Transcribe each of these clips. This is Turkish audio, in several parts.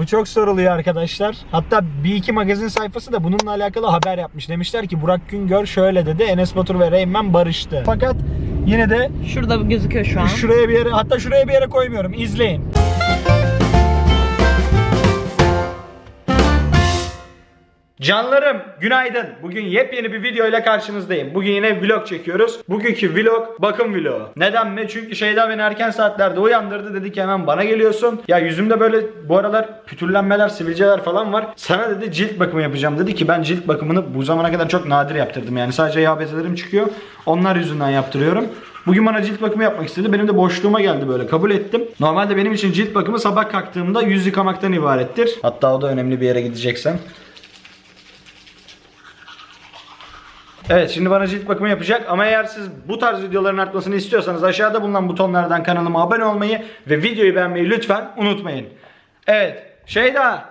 Bu çok soruluyor arkadaşlar. Hatta bir iki magazin sayfası da bununla alakalı haber yapmış. Demişler ki Burak Güngör şöyle dedi. Enes Batur ve Reymen barıştı. Fakat yine de Şurada gözüküyor şu an. şuraya bir yere hatta şuraya bir yere koymuyorum. İzleyin. Canlarım günaydın. Bugün yepyeni bir video ile karşınızdayım. Bugün yine vlog çekiyoruz. Bugünkü vlog bakım vlogu. Neden mi? Çünkü Şeyda beni erken saatlerde uyandırdı. Dedi ki hemen bana geliyorsun. Ya yüzümde böyle bu aralar pütürlenmeler, sivilceler falan var. Sana dedi cilt bakımı yapacağım. Dedi ki ben cilt bakımını bu zamana kadar çok nadir yaptırdım. Yani sadece yağ bezelerim çıkıyor. Onlar yüzünden yaptırıyorum. Bugün bana cilt bakımı yapmak istedi. Benim de boşluğuma geldi böyle. Kabul ettim. Normalde benim için cilt bakımı sabah kalktığımda yüz yıkamaktan ibarettir. Hatta o da önemli bir yere gideceksem. Evet şimdi bana cilt bakımı yapacak ama eğer siz bu tarz videoların artmasını istiyorsanız aşağıda bulunan butonlardan kanalıma abone olmayı ve videoyu beğenmeyi lütfen unutmayın. Evet Şeyda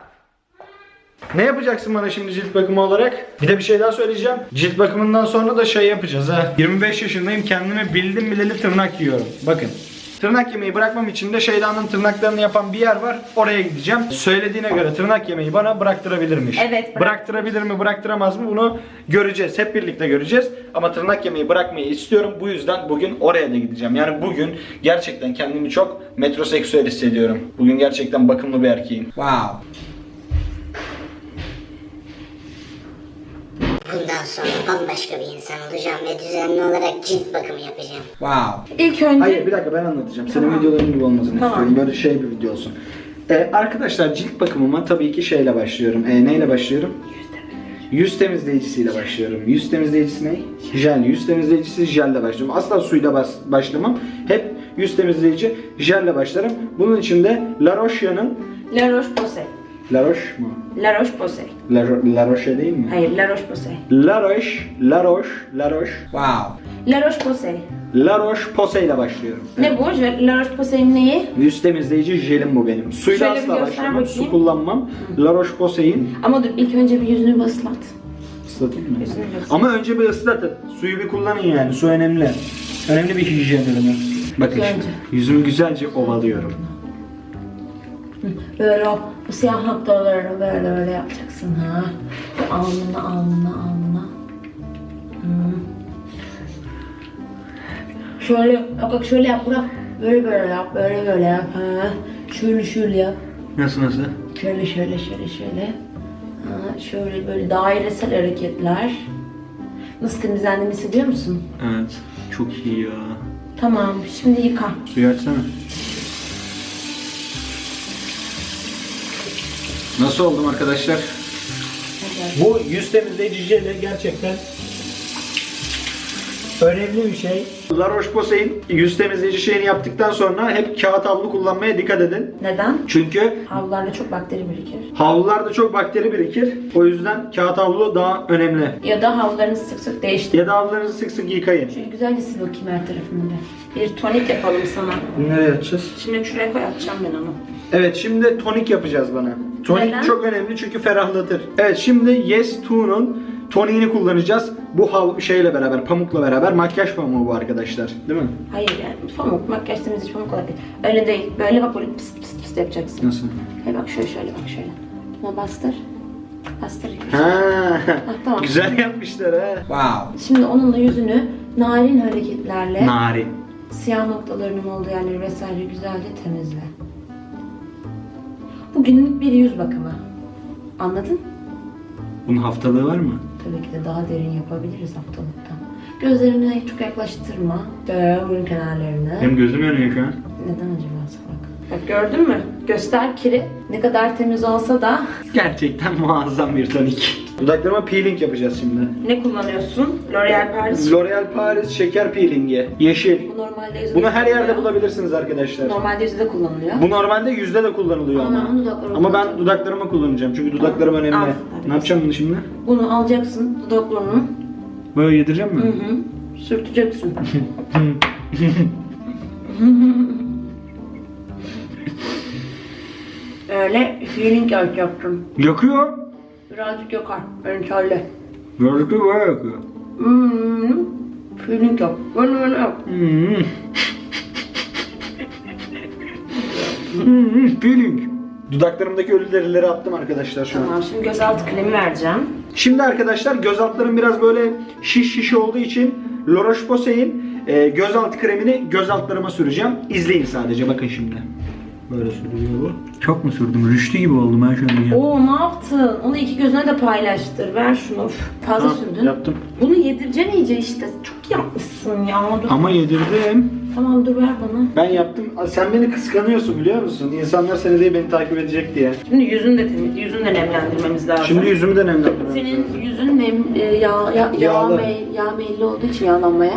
ne yapacaksın bana şimdi cilt bakımı olarak? Bir de bir şey daha söyleyeceğim. Cilt bakımından sonra da şey yapacağız ha. 25 yaşındayım kendime bildim bileli tırnak yiyorum. Bakın. Tırnak yemeği bırakmam için de Şeyda'nın tırnaklarını yapan bir yer var. Oraya gideceğim. Söylediğine göre tırnak yemeği bana bıraktırabilirmiş. Evet, bırak- Bıraktırabilir mi bıraktıramaz mı bunu göreceğiz. Hep birlikte göreceğiz. Ama tırnak yemeği bırakmayı istiyorum. Bu yüzden bugün oraya da gideceğim. Yani bugün gerçekten kendimi çok metroseksüel hissediyorum. Bugün gerçekten bakımlı bir erkeğim. Wow. Bundan sonra bambaşka bir insan olacağım ve düzenli olarak cilt bakımı yapacağım. Wow. İlk önce Hayır bir dakika ben anlatacağım. Senin videoların gibi olmasını Tamam. istiyorum. Böyle şey bir video olsun. Ee, arkadaşlar cilt bakımıma tabii ki şeyle başlıyorum. Ee, neyle başlıyorum? Yüz temizleyicisiyle başlıyorum. Yüz temizleyicisi ne? Jel. Yüz temizleyicisi jelle başlıyorum. Asla suyla bas başlamam. Hep yüz temizleyici jelle başlarım. Bunun için de La Roche'nin La Roche-Posay. La Roche mu? La Roche-Posay. La, Ro- La Roche değil mi? Hayır, La Roche-Posay. La Roche, La Roche, La Roche. Wow. La Roche-Posay. La Roche Posay ile başlıyorum. Ne bu? La Roche-Posay'in neyi? Yüz temizleyici jelim bu benim. Suyla Şöyle bir asla göster başlamam. bakayım. Su kullanmam. La Roche-Posay'in Ama dur ilk önce bir yüzünü bir ıslat. ıslatayım mı? Yüzünü bir ıslat. Ama önce bir ıslatın. Suyu bir kullanın yani. Su önemli. Önemli bir hijyen ürünü. Bakın Güzelce. şimdi. Yüzümü güzelce ovalıyorum. Böyle o bu siyah noktaları böyle böyle yapacaksın ha. Alnına alnına alnına. Şöyle bak bak şöyle yap bırak. Böyle böyle yap böyle böyle yap. Ha. Şöyle şöyle yap. Nasıl nasıl? Şöyle şöyle şöyle şöyle. Ha, şöyle böyle dairesel hareketler. Nasıl temizlendiğini hissediyor musun? Evet. Çok iyi ya. Tamam şimdi yıka. Suyu açsana. Nasıl oldum arkadaşlar? Bu yüz temizleyici jeli gerçekten önemli bir şey. La Roche-Posay'in yüz temizleyici şeyini yaptıktan sonra hep kağıt havlu kullanmaya dikkat edin. Neden? Çünkü Havlularda çok bakteri birikir. havlularda çok bakteri birikir. O yüzden kağıt havlu daha önemli. Ya da havlularınızı sık sık değiştirin. Ya da havlularınızı sık sık yıkayın. Şöyle güzelce sil bakayım her tarafını da. Bir tonik yapalım sana. Nereye atacağız? Şimdi şuraya koy atacağım ben onu. Evet şimdi tonik yapacağız bana. Tonik Neden? çok önemli çünkü ferahlatır. Evet şimdi Yes 2'nun toniğini kullanacağız. Bu hav şeyle beraber, pamukla beraber makyaj pamuğu bu arkadaşlar. Değil mi? Hayır yani pamuk, makyaj temizleyici pamuk değil. Öyle değil. Böyle bak böyle pıs pıs pıs yapacaksın. Nasıl? Hey bak şöyle şöyle bak şöyle. Buna bastır. Bastır. Ha, tamam. güzel yapmışlar ha. Wow. Şimdi onunla yüzünü narin hareketlerle Narin. siyah noktalarının olduğu yerleri vesaire güzelce temizle. Bugünlük bir yüz bakımı. Anladın? Bunun haftalığı var mı? Tabii ki de daha derin yapabiliriz haftalıkta. Gözlerini çok yaklaştırma. Böyle burun kenarlarını. Benim gözüm yanıyor şu an. Neden acaba? Bak gördün mü? Göster kiri. Ne kadar temiz olsa da Gerçekten muazzam bir tonik. Dudaklarıma peeling yapacağız şimdi. ne kullanıyorsun? L'Oreal Paris. L'Oreal Paris şeker peelingi. Yeşil. Bu normalde yüzde Bunu her yerde kullanılıyor. bulabilirsiniz arkadaşlar. Normalde yüzde kullanılıyor. Bu normalde yüzde de kullanılıyor Ama ama. ben dudaklarıma Ama ben kullanacağım. dudaklarıma kullanacağım çünkü dudaklarım önemli. Al, Ne hadi. yapacağım bunu şimdi? Bunu alacaksın dudaklarını. Böyle yedireceğim mi? Hı hı. Sürteceksin. Öyle feeling yapacaksın. Yakıyor. Birazcık yakar. Ben söyle. Gördük mü böyle yakıyor. Hmm. Feeling yap. Böyle böyle yap. Hmm. Hmm, peeling. Dudaklarımdaki ölü derileri attım arkadaşlar şu an. Tamam şimdi gözaltı kremi vereceğim. Şimdi arkadaşlar göz altlarım biraz böyle şiş şiş olduğu için La Roche-Posay'in e, göz alt kremini göz altlarıma süreceğim. İzleyin sadece bakın şimdi. Böyle sürülüyor bu. Çok mu sürdüm? Rüştü gibi oldum ben şu an. ya. Oo ne yaptın? Onu iki gözüne de paylaştır. Ver şunu. Fazla Tamam, sürdün. yaptım. Bunu yedireceksin iyice işte. Çok yapmışsın ya. Dur. Ama yedirdim. Tamam dur ver bana. Ben yaptım. Aa, Sen beni kıskanıyorsun biliyor musun? İnsanlar seni değil beni takip edecek diye. Şimdi yüzünü de temiz, yüzünü de nemlendirmemiz lazım. Şimdi yüzümü de nemlendirmem senin lazım. yüzün nem, e, yağ, yağ, yağ, Yağlı. mey- yağ meyilli olduğu için yağlanmaya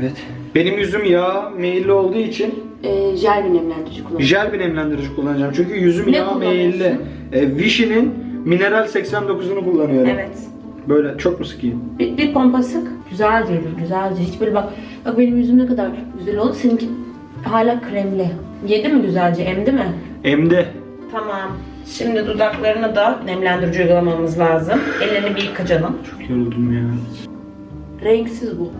Evet. Benim yüzüm yağ meyilli olduğu için e, jel bir nemlendirici kullan. jel bir nemlendirici kullanacağım. Çünkü yüzüm Ne kullanıyorsun? meyilli. E, Vichy'nin mineral 89'unu kullanıyorum. Evet. Böyle çok mu sıkayım? Bir, bir pompa sık. Güzelce yedir, güzelce. Hiç böyle bak, bak benim yüzüm ne kadar güzel oldu. Seninki hala kremli. Yedi mi güzelce, emdi mi? Emde. Tamam. Şimdi dudaklarına da nemlendirici uygulamamız lazım. Ellerini bir yıka canım. Çok yoruldum ya. Renksiz bu.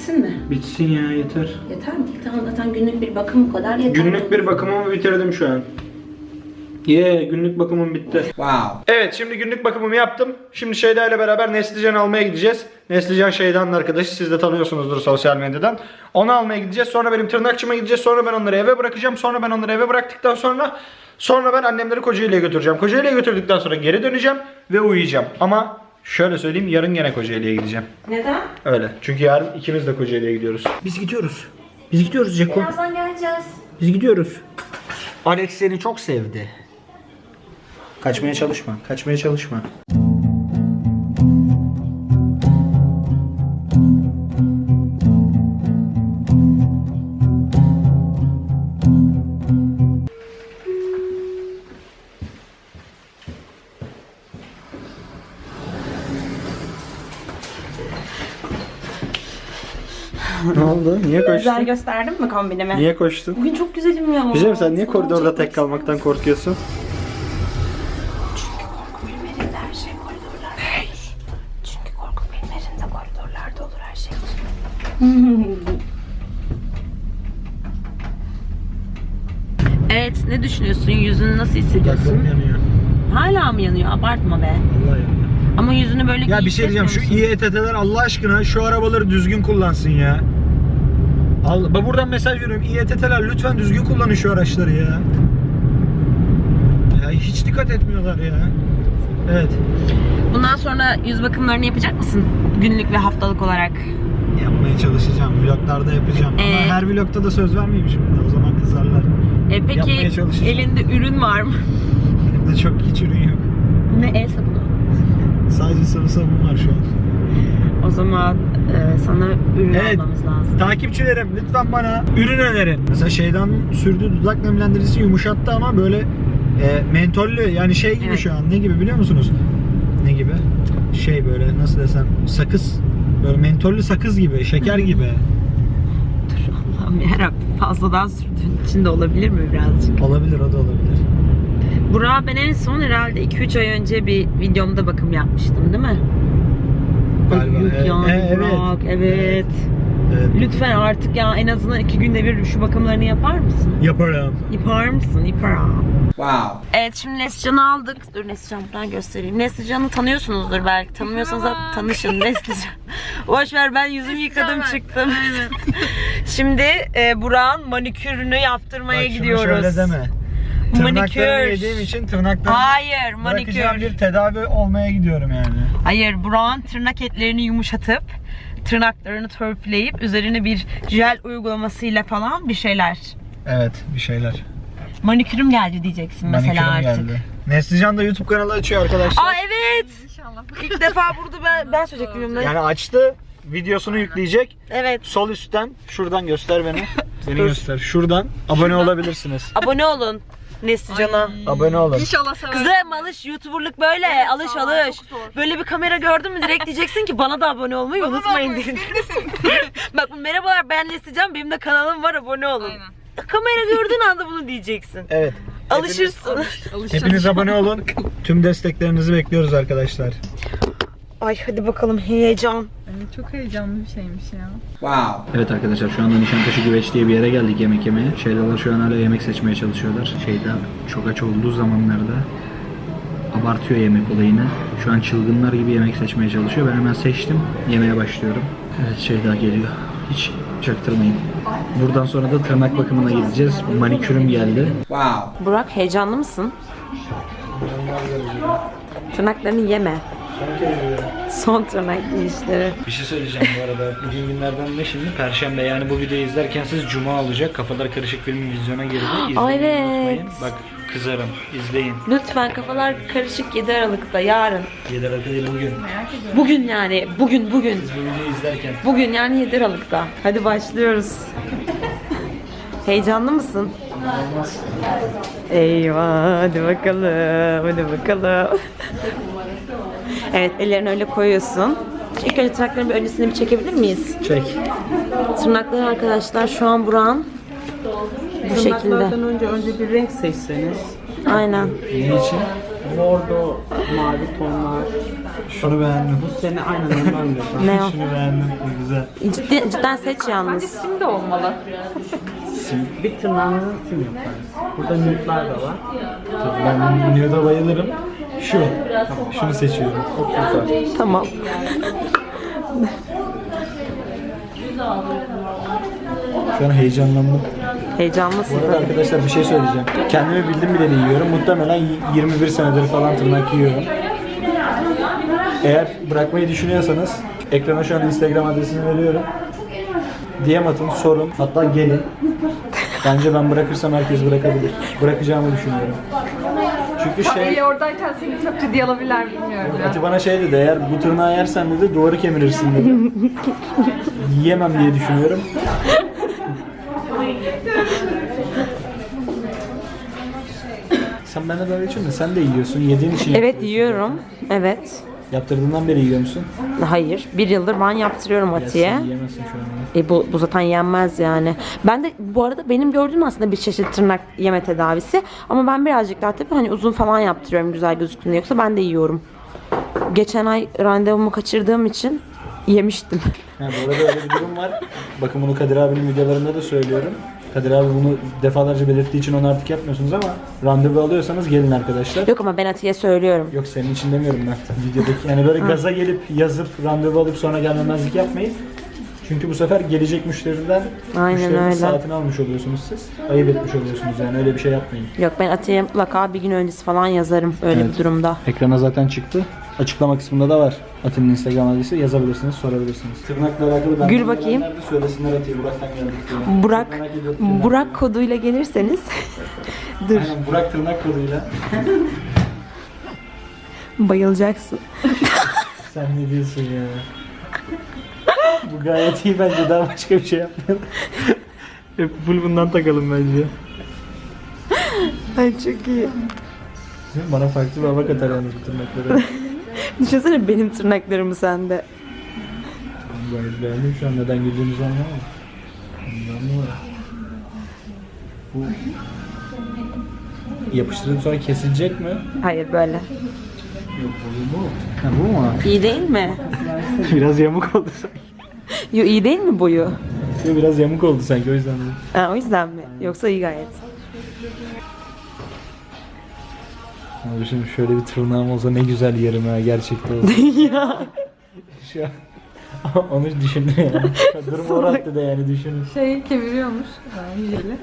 Bitsin mi? Bitsin ya yeter. Yeter mi? Tamam zaten günlük bir bakım bu kadar yeter. Günlük bir bakımımı bitirdim şu an. Ye günlük bakımım bitti. Wow. Evet şimdi günlük bakımımı yaptım. Şimdi Şeyda ile beraber Neslican almaya gideceğiz. Neslican Şeyda'nın arkadaşı. Siz de tanıyorsunuzdur sosyal medyadan. Onu almaya gideceğiz. Sonra benim tırnakçıma gideceğiz. Sonra ben onları eve bırakacağım. Sonra ben onları eve bıraktıktan sonra sonra ben annemleri Kocaeli'ye götüreceğim. Kocaeli'ye götürdükten sonra geri döneceğim ve uyuyacağım. Ama şöyle söyleyeyim yarın gene Kocaeli'ye gideceğim. Neden? Öyle. Çünkü yarın ikimiz de Kocaeli'ye gidiyoruz. Biz gidiyoruz. Biz gidiyoruz Ceko. Birazdan geleceğiz. Biz gidiyoruz. Alex seni çok sevdi. Kaçmaya çalışma. Kaçmaya çalışma. Ne oldu? Niye Güzel gösterdim mi kombinimi? Niye koştun? Bugün çok güzelim ya. Güzelim sen niye koridorda tek kalmaktan korkuyorsun? Korku filmlerinde her şey koridorlarda olur. Çünkü korku filmlerinde koridorlarda olur her şey. evet, ne düşünüyorsun? Yüzünü nasıl hissediyorsun? yanıyor. Hala mı yanıyor? Abartma be. Vallahi yanıyor. Ama yüzünü böyle Ya bir şey diyeceğim şu İETT'ler Allah aşkına şu arabaları düzgün kullansın ya. Al, bak buradan mesaj veriyorum İETT'ler lütfen düzgün kullanın şu araçları ya. Ya hiç dikkat etmiyorlar ya. Evet. Bundan sonra yüz bakımlarını yapacak mısın? Günlük ve haftalık olarak. Yapmaya çalışacağım. Vloglarda yapacağım. Ee? Ama her vlogda da söz vermeyeyim şimdi. O zaman kızarlar. E peki Yapmaya çalışacağım. elinde ürün var mı? Elimde çok hiç ürün yok. ne el sabunu? Sadece sıvı sabun var şu an. O zaman e, sana ürün Evet. almamız lazım. Takipçilerim lütfen bana ürün önerin. Mesela şeyden sürdüğü dudak nemlendiricisi yumuşattı ama böyle e, mentollü yani şey gibi Evet. şu an. Ne gibi biliyor musunuz? Ne gibi? Şey böyle nasıl desem sakız. Böyle mentollü sakız gibi, şeker gibi. Dur Allah'ım yarabbim fazladan sürdüğün için de olabilir mi birazcık? Olabilir o da olabilir. Burak'a ben en son herhalde 2-3 ay önce bir videomda bakım yapmıştım değil mi? Galiba. Yok Evet. yani E, evet. Burak, evet. Evet. Lütfen artık ya en azından iki günde bir şu bakımlarını yapar mısın? Yaparım. Yapar mısın? Yaparım. Wow. Evet şimdi Neslican'ı aldık. Dur Neslican buradan göstereyim. Neslican'ı tanıyorsunuzdur belki. Tanımıyorsanız da tanışın Neslican. Boş ver ben yüzümü yıkadım çıktım. şimdi e, Burak'ın manikürünü yaptırmaya Bak gidiyoruz. şöyle deme. Tırnaklarımı Manikür. yediğim için tırnaklarımı Hayır bırakacağım manikür. bir tedavi olmaya gidiyorum yani. Hayır Burak'ın tırnak etlerini yumuşatıp tırnaklarını törpüleyip üzerine bir jel uygulamasıyla falan bir şeyler. Evet bir şeyler. Manikürüm geldi diyeceksin mesela Manikürüm artık. geldi. Neslican da YouTube kanalı açıyor arkadaşlar. Aa evet. İlk defa burada ben, ben söyleyecektim bunu. Yani açtı, videosunu yükleyecek. Evet. Sol üstten, şuradan göster beni. Beni göster. Şuradan abone olabilirsiniz. Abone olun Neslican'a. abone olun. İnşallah sever. Kızım alış YouTuber'lık böyle. alış sağ ol, alış. çok zor. Böyle bir kamera gördün mü direkt diyeceksin ki bana da abone olmayı unutmayın abone- diye. Bak bu merhabalar ben Neslican benim de kanalım var abone olun. Aynen. Kamera gördüğün anda bunu diyeceksin. Evet. Alışırsın. Hepiniz abone olun. Tüm desteklerinizi bekliyoruz arkadaşlar. Ay hadi bakalım heyecan. Evet, çok heyecanlı bir şeymiş ya. Evet arkadaşlar şu anda Nişantaşı Güveç diye bir yere geldik yemek yemeye. Şeydalar şu an hala yemek seçmeye çalışıyorlar. Şeyda çok aç olduğu zamanlarda abartıyor yemek olayını. Şu an çılgınlar gibi yemek seçmeye çalışıyor. Ben hemen seçtim. Yemeye başlıyorum. Evet Şeyda geliyor. Hiç çaktırmayın. Buradan sonra da tırnak bakımına gideceğiz. Manikürüm geldi. Burak heyecanlı mısın? Tırnaklarını yeme. Son tırnak yiyişleri. Bir şey söyleyeceğim bu arada. Bugün günlerden ne şimdi? Perşembe. Yani bu videoyu izlerken siz Cuma olacak. Kafalar Karışık filmi vizyona girdi. İzlemeyi Aa, evet. unutmayın. Bak kızarım. İzleyin. Lütfen kafalar karışık 7 Aralık'ta yarın. 7 Aralık değil bugün. Bugün yani bugün bugün. Siz bu videoyu izlerken. Bugün yani 7 Aralık'ta. Hadi başlıyoruz. Heyecanlı mısın? Eyvah hadi bakalım hadi bakalım. Evet ellerini öyle koyuyorsun. İlk önce tırnakların bir öncesini bir çekebilir miyiz? Çek. Tırnakları arkadaşlar şu an Burak'ın bu şekilde. Tırnaklardan önce önce bir renk seçseniz. Aynen. Ne için? Bordo, mavi tonlar. Şunu beğendim. Bu sene aynen ondan. Ne o? Şunu beğendim. Bu güzel. Ciddi, cidden seç yalnız. Şimdi olmalı. Bir tırnağınızı sim yaparız. Burada nütler de var. Ben Nude'a bayılırım. Şu. Şunu seçiyorum. Tamam. Şu an heyecanlandım. Heyecanlısın Bu arada arkadaşlar bir şey söyleyeceğim. Kendimi bildim bileli yiyorum. Muhtemelen y- 21 senedir falan tırnak yiyorum. Eğer bırakmayı düşünüyorsanız ekrana şu an Instagram adresini veriyorum. DM atın, sorun. Hatta gelin. Bence ben bırakırsam herkes bırakabilir. Bırakacağımı düşünüyorum. Çünkü şey... İyi oradayken seni çok ciddi alabilirler bilmiyorum. Ati bana şey dedi, eğer bu tırnağı yersen dedi duvarı kemirirsin dedi. Yiyemem diye düşünüyorum. Sen benden dalga geçiyorsun sen de yiyorsun. Yediğin için Evet yiyorum. Evet. Yaptırdığından beri yiyor musun? Hayır. Bir yıldır ben yaptırıyorum Ya Atiye. sen yiyemezsin şu anda. E bu, bu zaten yenmez yani. Ben de bu arada benim gördüğüm aslında bir çeşit tırnak yeme tedavisi. Ama ben birazcık daha tabii hani uzun falan yaptırıyorum güzel gözüksün diye. Yoksa ben de yiyorum. Geçen ay randevumu kaçırdığım için yemiştim. Ha, bu arada öyle bir durum var. Bakın bunu Kadir abinin videolarında da söylüyorum. Kadir abi bunu defalarca belirttiği için onu artık yapmıyorsunuz ama randevu alıyorsanız gelin arkadaşlar. Yok ama ben Atiye söylüyorum. Yok senin için demiyorum ben videodaki. Yani böyle gaza gelip yazıp randevu alıp sonra gelmemezlik yapmayın. Çünkü bu sefer gelecek müşteriden Aynen müşterinin öyle. saatini almış oluyorsunuz siz. Ayıp etmiş oluyorsunuz yani öyle bir şey yapmayın. Yok ben Atiye'ye mutlaka bir gün öncesi falan yazarım öyle Evet. bir durumda. Ekrana zaten çıktı. Açıklama kısmında da var. Atin'in Instagram adresi yazabilirsiniz, sorabilirsiniz. Tırnakla alakalı ben Gül bakayım. Nerede söylesinler Atiye Burak'tan geldik diye. Burak Merak ediyorum tırnak. Burak koduyla gelirseniz dur Aynen Burak tırnak koduyla. bayılacaksın. Sen ne diyorsun ya? Bu gayet iyi bence daha başka bir şey yapmayalım. Hep full bundan takalım bence. Ay çok iyi. Bana farklı bir hava katar yalnız bu tırnakları. Düşünsene benim tırnaklarımı sende. Ben gayet beğendim şu an neden güldüğümüzü anlamadım. Anlamadım. Bu yapıştırıp sonra kesilecek mi? Hayır böyle. Yok bu mu? Ha bu mu? İyi değil mi? biraz yamuk oldu sanki. Yo iyi değil mi boyu? Biraz yamuk oldu sanki o yüzden. Ha, o yüzden mi? Yoksa iyi gayet. Abi şimdi şöyle bir tırnağım olsa ne güzel yerim ha gerçekten olsa. ya. Şu an onu düşündüm yani. Durum uğrattı da yani düşünün. Şey kemiriyormuş. Jeli.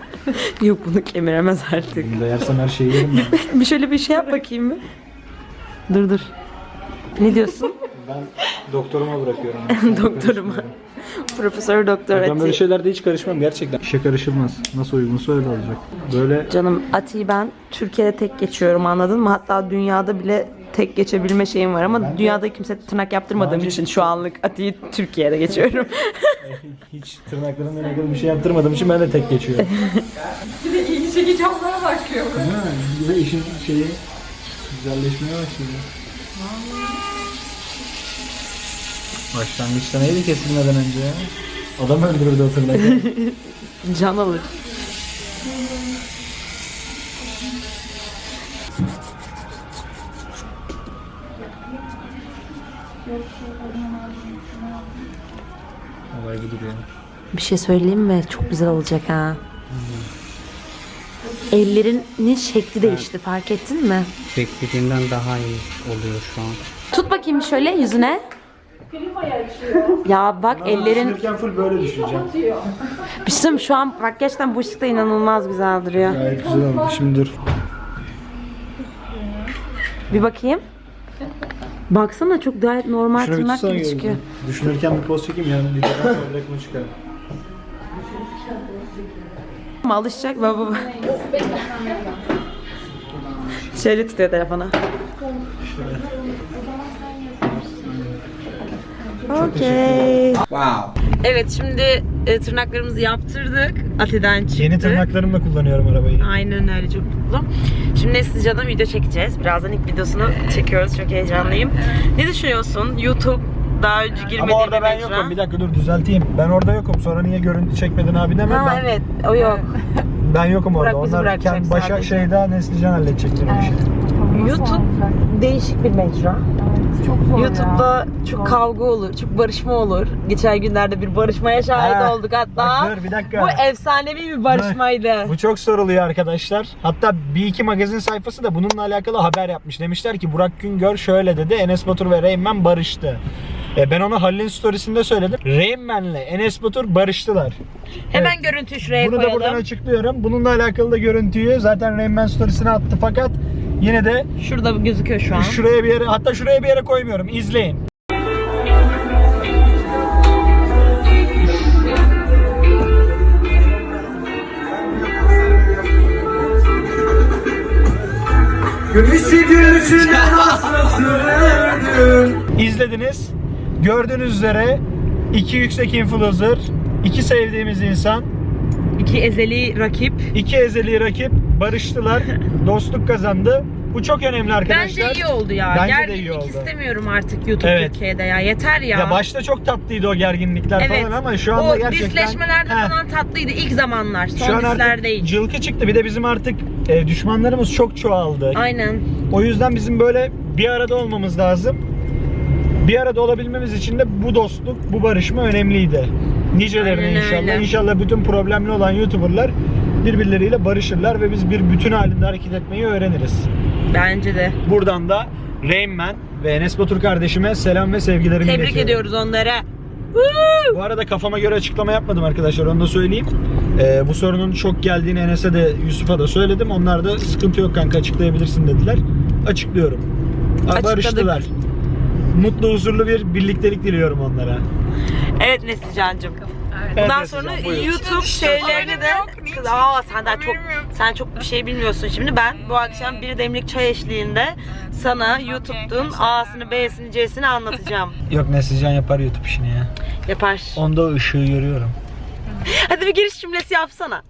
Yok bunu kemiremez artık. Bunu da yersem her şeyi yerim ben. bir şöyle bir şey yap bakayım mı? Dur dur. Ne diyorsun? Ben doktoruma bırakıyorum. Doktoruma. Profesör doktor Ben böyle Ati. şeylerde hiç karışmam gerçekten. İşe karışılmaz. Nasıl uygunsa öyle olacak. Böyle Canım Ati'yi ben Türkiye'de tek geçiyorum anladın mı? Hatta dünyada bile tek geçebilme şeyim var ama dünyada kimse tırnak yaptırmadığım için şu anlık Ati'yi Türkiye'de geçiyorum. hiç tırnaklarımla alakalı bir şey yaptırmadığım için ben de tek geçiyorum. Bir de ilgi çekici olmaya başlıyor. Ha, bir de işin şeyi güzelleşmeye başladı. Başlangıçta neydi kesilmeden önce ya? Adam öldürdü o tırnakları. Can alır. Olay budur ya. Bir şey söyleyeyim mi? Çok güzel olacak ha. Ellerinin şekli değişti fark ettin mi? Beklediğimden daha iyi oluyor şu an. Tut bakayım şöyle yüzüne. Ya bak ellerin Düşünürken full böyle düşüneceğim. bir şey söyleyeyim mi? şu an bak gerçekten bu ışıkta inanılmaz güzel duruyor. Gayet güzel oldu. Şimdi dur. Bir bakayım. Baksana çok gayet normal Şunu bir tırnak tutsana gibi çıkıyor. gözüm. Düşünürken bir poz çekeyim yani. Videodan sonra direkt bunu çıkarım. Ama alışacak baba. Şöyle tutuyor telefonu. Okey. Evet şimdi e, tırnaklarımızı yaptırdık. Atiden çıktı. Yeni tırnaklarımla kullanıyorum arabayı. Aynen öyle çok mutluyum. Şimdi Neslican'ın video çekeceğiz. Birazdan ilk videosunu çekiyoruz. Çok heyecanlıyım. Ne düşünüyorsun? YouTube daha önce girmediğim Ama orada ben mecra. yokum. Bir dakika dur düzelteyim. Ben orada yokum. Sonra niye görüntü çekmedin abi demem. Ha ben, evet o yok. ben yokum orada. Bırak bizi Onlar bırakacak kendi başa sadece. şeyde Neslican halledecektir o işi. YouTube değişik bir mecra. Zor YouTube'da çok kavga olur, çok barışma olur. Geçen günlerde bir barışmaya şahit Ha, olduk hatta. Bak dur bir dakika. Bu efsanevi bir barışmaydı. Bu çok soruluyor arkadaşlar. Hatta bir iki magazin sayfası da bununla alakalı haber yapmış. Demişler ki Burak Güngör şöyle dedi. Enes Batur ve Man barıştı. E, ben onu Halil'in storiesinde söyledim. Rain Man'le Enes Batur barıştılar. Hemen görüntüyü şuraya Bunu da koyalım. buradan açıklıyorum. Bununla alakalı da görüntüyü zaten Rain Man storiesine attı fakat yine de Şurada gözüküyor şu an. şuraya bir yere hatta şuraya bir yere koymuyorum. İzleyin. İzlediniz. Gördüğünüz üzere iki yüksek influencer, iki sevdiğimiz insan, İki ezeli rakip. iki ezeli rakip barıştılar. dostluk kazandı. Bu çok önemli arkadaşlar. Bence iyi oldu ya. Bence de Gerginlik iyi oldu. istemiyorum artık YouTube Evet. Türkiye'de ya. Yeter ya. Ya başta çok tatlıydı o gerginlikler evet. falan ama şu anda o gerçekten disleşmelerde Heh, falan tatlıydı ilk zamanlar. şu Son an disler artık değil. cılkı çıktı. Bir de bizim artık e, düşmanlarımız çok çoğaldı. Aynen. O yüzden bizim böyle bir arada olmamız lazım. Bir arada olabilmemiz için de bu dostluk, bu barışma önemliydi. Nicelerine Aynen inşallah. öyle. İnşallah bütün problemli olan YouTuber'lar birbirleriyle barışırlar ve biz bir bütün halinde hareket etmeyi öğreniriz. Bence de. Buradan da Rain Man ve Enes Batur kardeşime selam ve sevgilerimi Tebrik iletiyorum. ediyoruz onlara. Bu arada kafama göre açıklama yapmadım arkadaşlar onu da söyleyeyim. Ee, bu sorunun çok geldiğini Enes'e de Yusuf'a da söyledim. Onlar da sıkıntı yok kanka açıklayabilirsin dediler. Açıklıyorum. Açıkladık. Barıştılar. Mutlu huzurlu bir birliktelik diliyorum onlara. Evet Neslican'cığım. Evet, Bundan sonra buyurun. YouTube şeylerini de Kız, aa sen daha çok sen çok bir şey bilmiyorsun. Şimdi ben bu akşam bir demlik çay eşliğinde sana YouTube'un A'sını, B'sini, C'sini anlatacağım. Yok Neslican yapar YouTube işini ya. Yapar. Onda o ışığı görüyorum. Hadi bir giriş cümlesi yapsana.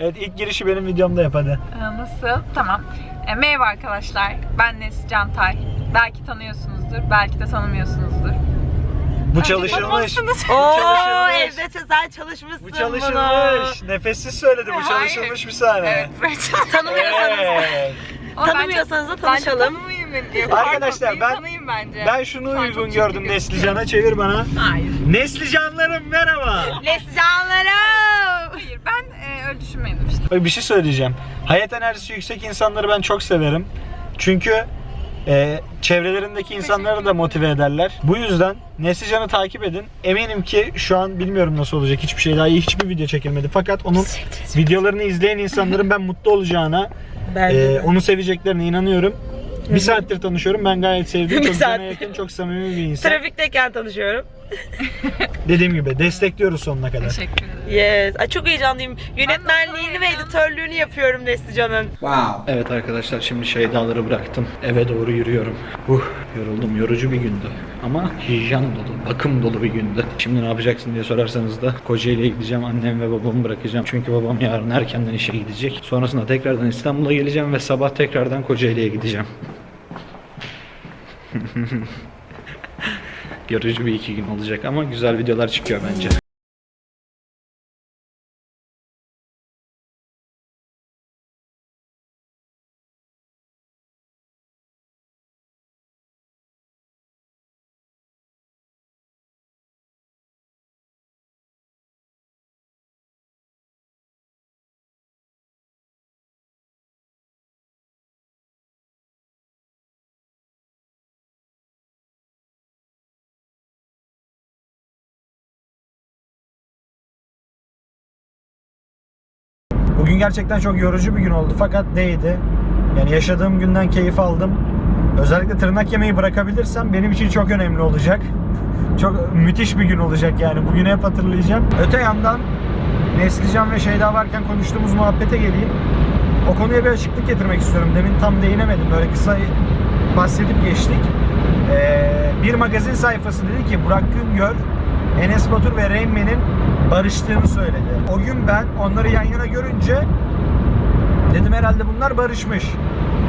Evet ilk girişi benim videomda yap hadi. Ee, Nasıl? Tamam. E, merhaba arkadaşlar. Ben Neslican Tay. Belki tanıyorsunuzdur, belki de tanımıyorsunuzdur. Bu çalışılmış. Bu Oo çalışılmış. evde sen çalışmışsın Bu çalışılmış. Nefessiz söyledi bu Hayır. çalışılmış bir saniye. Evet. Tanımıyorsanız, Evet. Ama bence- tanımıyorsanız da bence tanışalım. Arkadaşlar, ben- bence. Ben şunu Şu an uygun çok gördüm çirkin Neslican'a çevir bana. Hayır. Neslicanlarım merhaba. Neslicanlarım. Hayır ben e, öyle işte. Bak bir şey söyleyeceğim. Hayat enerjisi yüksek insanları ben çok severim. Çünkü e, çevrelerindeki insanları da motive ederler. Bu yüzden Neslican'ı takip edin. Eminim ki şu an bilmiyorum nasıl olacak. Hiçbir şey daha iyi hiçbir video çekilmedi. Fakat onun videolarını izleyen insanların ben mutlu olacağına, e, onu seveceklerine inanıyorum. Bir saattir tanışıyorum. Ben gayet sevdiğim, Bir çok cana yakın, çok samimi bir insan. trafikteyken tanışıyorum. Dediğim gibi destekliyoruz sonuna kadar. Teşekkür ederim. Yes. Ay çok heyecanlıyım. Yönetmenliğini ve editörlüğünü yapıyorum Neslican'ın. Evet arkadaşlar şimdi Şeydaları bıraktım. Eve doğru yürüyorum. Uh yoruldum. Yorucu bir gündü. Ama hijyen dolu, bakım dolu bir gündü. Şimdi ne yapacaksın diye sorarsanız da Kocaeli'ye gideceğim. Annem ve babamı bırakacağım. Çünkü babam yarın erkenden işe gidecek. Sonrasında tekrardan İstanbul'a geleceğim ve sabah tekrardan Kocaeli'ye gideceğim. Yorucu bir iki gün olacak ama güzel videolar çıkıyor bence. Bugün gerçekten çok yorucu bir gün oldu fakat değdi. Yani yaşadığım günden keyif aldım. Özellikle tırnak yemeyi bırakabilirsem benim için çok önemli olacak. Çok müthiş bir gün olacak yani. Bugünü hep hatırlayacağım. Öte yandan Neslican ve Şeyda varken konuştuğumuz muhabbete geleyim. O konuya bir açıklık getirmek istiyorum. Demin tam değinemedim. Böyle kısa bahsedip geçtik. Ee, bir magazin sayfası dedi ki Burak Güngör, Enes Batur ve Rain Man'in barıştığını söyledi. O gün ben onları yan yana görünce dedim herhalde bunlar barışmış.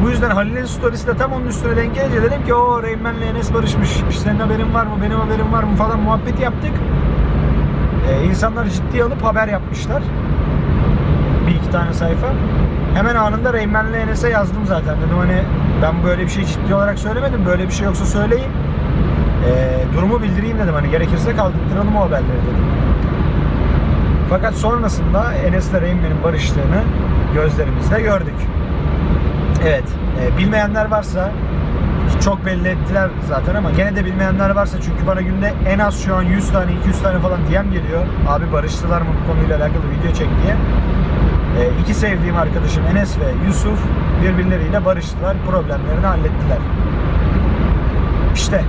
Bu yüzden Halil'in storiesi de tam onun üstüne denk gelince dedim ki o Rain Man'le Enes barışmış. Senin haberin var mı, benim haberim var mı falan muhabbeti yaptık. Ee, insanlar ciddiye alıp haber yapmışlar. Bir iki tane sayfa. Hemen anında Reymen'le Enes'e yazdım zaten. Dedim hani ben böyle bir şey ciddi olarak söylemedim. Böyle bir şey yoksa söyleyin. Ee, durumu bildireyim dedim. Hani gerekirse kaldırtıralım o haberleri dedim. Fakat sonrasında Enes'le Reymen'in barıştığını gözlerimizle gördük. Evet. e, bilmeyenler varsa çok belli ettiler zaten ama gene de bilmeyenler varsa çünkü bana günde en az şu an 100 tane 200 tane falan DM geliyor. Abi barıştılar mı bu konuyla alakalı video çek diye. E, iki sevdiğim arkadaşım Enes ve Yusuf birbirleriyle barıştılar. Problemlerini hallettiler. İşte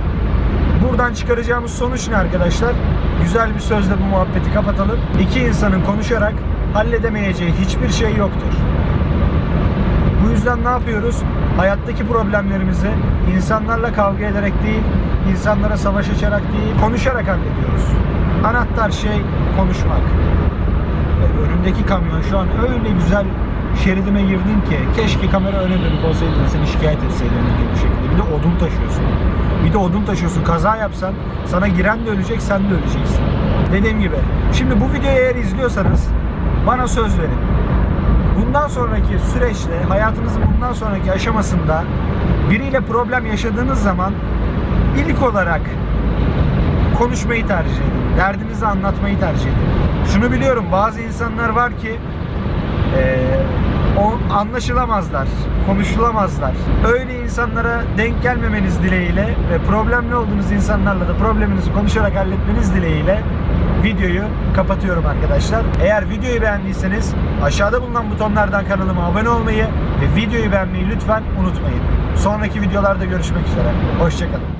buradan çıkaracağımız sonuç ne arkadaşlar? Güzel bir sözle bu muhabbeti kapatalım. İki insanın konuşarak halledemeyeceği hiçbir şey yoktur. Bu yüzden ne yapıyoruz? Hayattaki problemlerimizi insanlarla kavga ederek değil, insanlara savaş açarak değil, konuşarak hallediyoruz. Anahtar şey konuşmak. Önümdeki kamyon şu an öyle güzel şeridime girdin ki keşke kamera öne dönük olsaydı seni şikayet etseydi önündeki bu şekilde. Bir de odun taşıyorsun. Bir de odun taşıyorsun. Kaza yapsan sana giren de ölecek, sen de öleceksin. Dediğim gibi. Şimdi bu videoyu eğer izliyorsanız bana söz verin bundan sonraki süreçte hayatınızın bundan sonraki aşamasında biriyle problem yaşadığınız zaman ilk olarak konuşmayı tercih edin. Derdinizi anlatmayı tercih edin. Şunu biliyorum bazı insanlar var ki eee, o anlaşılamazlar, konuşulamazlar. Öyle insanlara denk gelmemeniz dileğiyle ve problemli olduğunuz insanlarla da probleminizi konuşarak halletmeniz dileğiyle videoyu kapatıyorum arkadaşlar. Eğer videoyu beğendiyseniz aşağıda bulunan butonlardan kanalıma abone olmayı ve videoyu beğenmeyi lütfen unutmayın. Sonraki videolarda görüşmek üzere. Hoşçakalın.